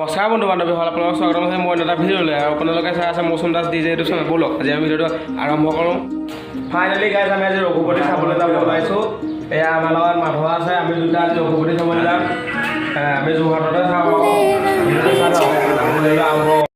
নমস্কাৰ বন্ধু বান্ধৱীসকল আপোনালোকক স্বাগতম আছে, মই এটা ভিডিঅ'লৈ আৰু আপোনালোকে চাই আছে মৌচুম দাস ডি জে এইটো চেনেল ব'লক। আজি আমি ভিডিঅ'টো আৰম্ভ কৰোঁ। ফাইনেলি গাইজ আমি আজি ৰঘুপতি চাবলৈ যাব ওলাইছোঁ এয়া আমাৰ লগত মাধৱ আছে, আমি দুটা আজি ৰঘুপতি চাবলৈ যাম। আমি যোৰহাটতে চাওঁ। আৰম্ভ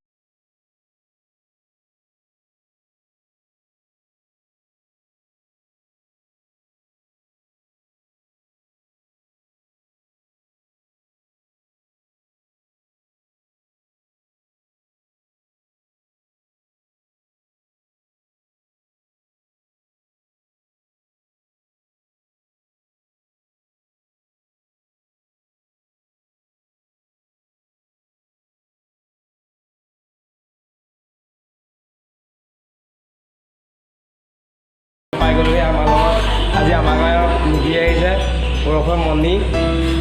বৰষুণ মণি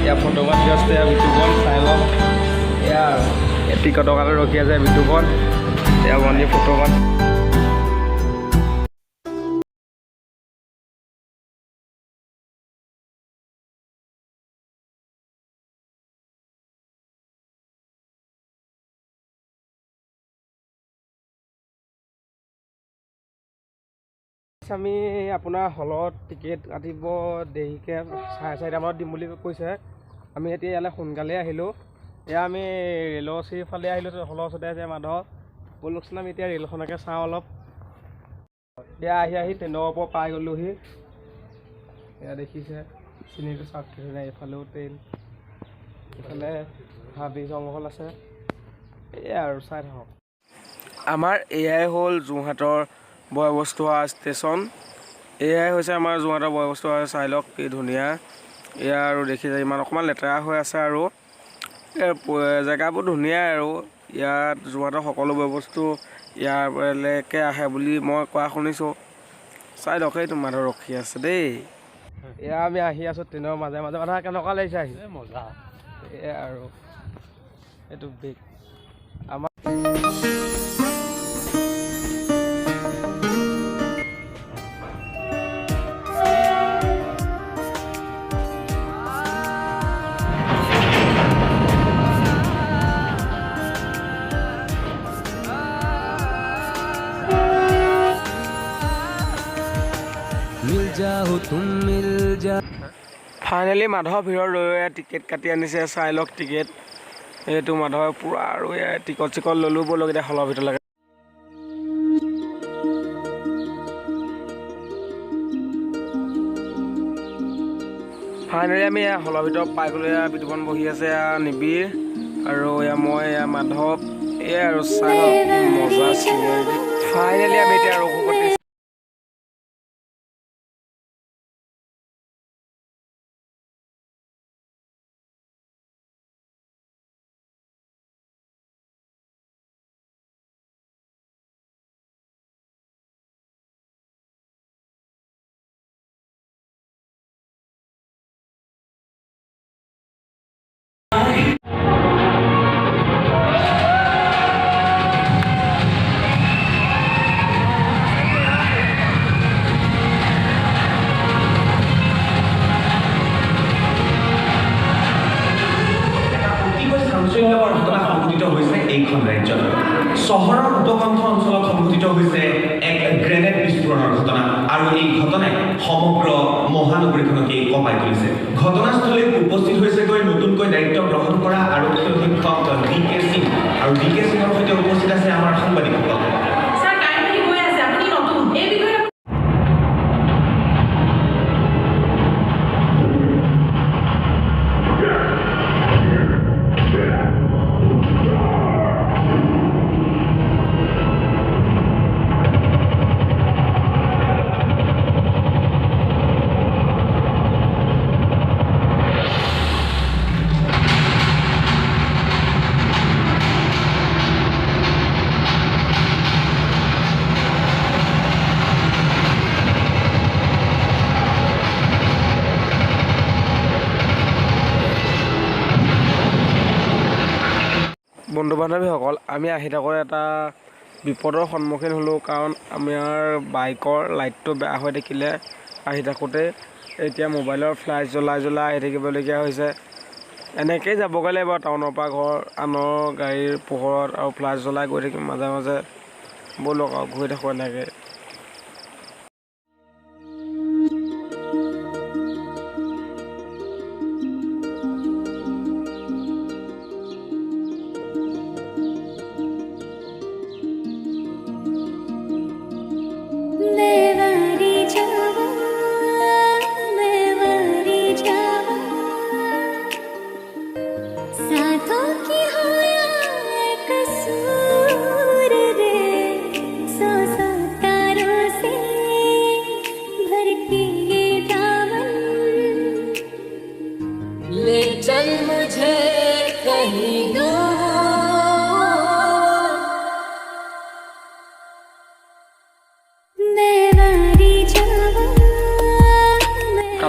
এয়া ফটোগ্ৰাফ ব্যস্ত এয়া বিতুপন চাই লওক এয়া টিকটৰ কাৰণে ৰখি আছে বিতুপন এয়া মণি ফটোগ্ৰাফ আমি আপোনাৰ হলত টিকেট কাটিব দেৰিকৈ চাৰে চাৰিটামানত দিম বুলি কৈছে। আমি এতিয়া ইয়ালৈ সোনকালে আহিলোঁ। এয়া আমি ৰেলৰ চিৰিৰ ফালে আহিলোঁ হলৰ ওচৰতে আছে মাধৱ ব'লকচোন আমি এতিয়া ৰেলখনকে চাওঁ অলপ। এয়া আহি আহি ট্ৰেইনৰ ওপৰত পাই গ'লোহি। এয়া দেখিছে চিনিটো ধুনীয়া এইফালেও ট্ৰেইন। এইফালে হাবি জংঘল আছে। এয়াই আৰু চাই থাকক। আমাৰ এয়াই হ'ল যোৰহাটৰ বয়বস্তু হোৱা ষ্টেচন। এয়াই হৈছে আমাৰ যোৰহাটৰ বয়বস্তু চাই লওক কি ধুনীয়া। এয়া আৰু দেখিছে ইমান অকণমান লেতেৰা হৈ আছে আৰু। এই জেগাবোৰ ধুনীয়াই আৰু। ইয়াত যোৰহাটৰ সকলো বয়বস্তু ইয়ালৈকে আহে বুলি মই কোৱা শুনিছোঁ। চাই লওক এইটো মানুহ ৰখি আছে দেই। এয়া আমি আহি আছোঁ ট্ৰেইনৰ মাজে মাজে। মানুহ কেনেকুৱা লাগিছে আহি? মজা। এয়া আৰু এইটো বেগ ফাইনেলি মাধৱ ভিৰৰ লৈ টিকেট কাটি আনিছে চাই লওক টিকেট এইটো মাধৱে পূৰা আৰু এয়া টিকট চিকট ল'লোঁ ব'লক এতিয়া হলৰ ভিতৰলৈকে। ফাইনেলি আমি এয়া হলৰ ভিতৰত পাই গ'লোঁ এয়া বিতুপন বহি আছে এয়া নিবিৰ। আৰু এয়া মই এয়া মাধৱ এয়াই আৰু চাই লওক মজা ফাইনেলি আমি এতিয়া ৰঘুপতি চহৰৰ উপকণ্ঠ অঞ্চলত সংঘটিত হৈছে এক গ্ৰেনেড বিস্ফোৰণৰ ঘটনা আৰু এই ঘটনাই সমগ্ৰ মহানগৰীখনকেই কঁপাই তুলিছে। ঘটনাস্থলীত উপস্থিত হৈছেগৈ নতুনকৈ দায়িত্ব গ্ৰহণ কৰা আৰক্ষী অধীক্ষক ডি. কে সিং। বন্ধু বান্ধৱীসকল আমি আহি থাকোঁতে এটা বিপদৰ সন্মুখীন হ'লোঁ কাৰণ আমাৰ বাইকৰ লাইটটো বেয়া হৈ থাকিলে আহি থাকোঁতে এতিয়া মোবাইলৰ ফ্লাছ জ্বলাই জ্বলাই আহি থাকিবলগীয়া হৈছে। এনেকেই যাবগৈ লাগিব টাউনৰ পৰা ঘৰ আনৰ গাড়ীৰ পোহৰত আৰু ফ্লাছ জ্বলাই গৈ থাকিম মাজে মাজে। ব'লক আৰু ঘূৰি থাকোঁ এনেকৈ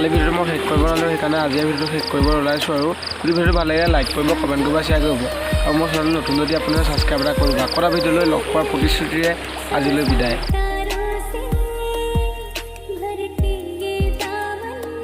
কালি ভিডিঅ'টো মই শেষ কৰিব নোৱাৰিলোঁ সেইকাৰণে আজি ভিডিঅ'টো শেষ কৰিব ওলাইছোঁ আৰু। যদি ভিডিঅ'টো ভালো লাগিলে লাইক কৰিব কমেণ্ট কৰিব শ্বেয়াৰ কৰিব। আৰু মোৰ চেনেল নতুন যদি আপোনালোকে ছাবস্ক্ৰাইব এটা কৰিব। আকৌ এটা ভিডিঅ'লৈ লগ পোৱাৰ প্ৰতিশ্ৰুতিৰে আজিলৈ বিদায়।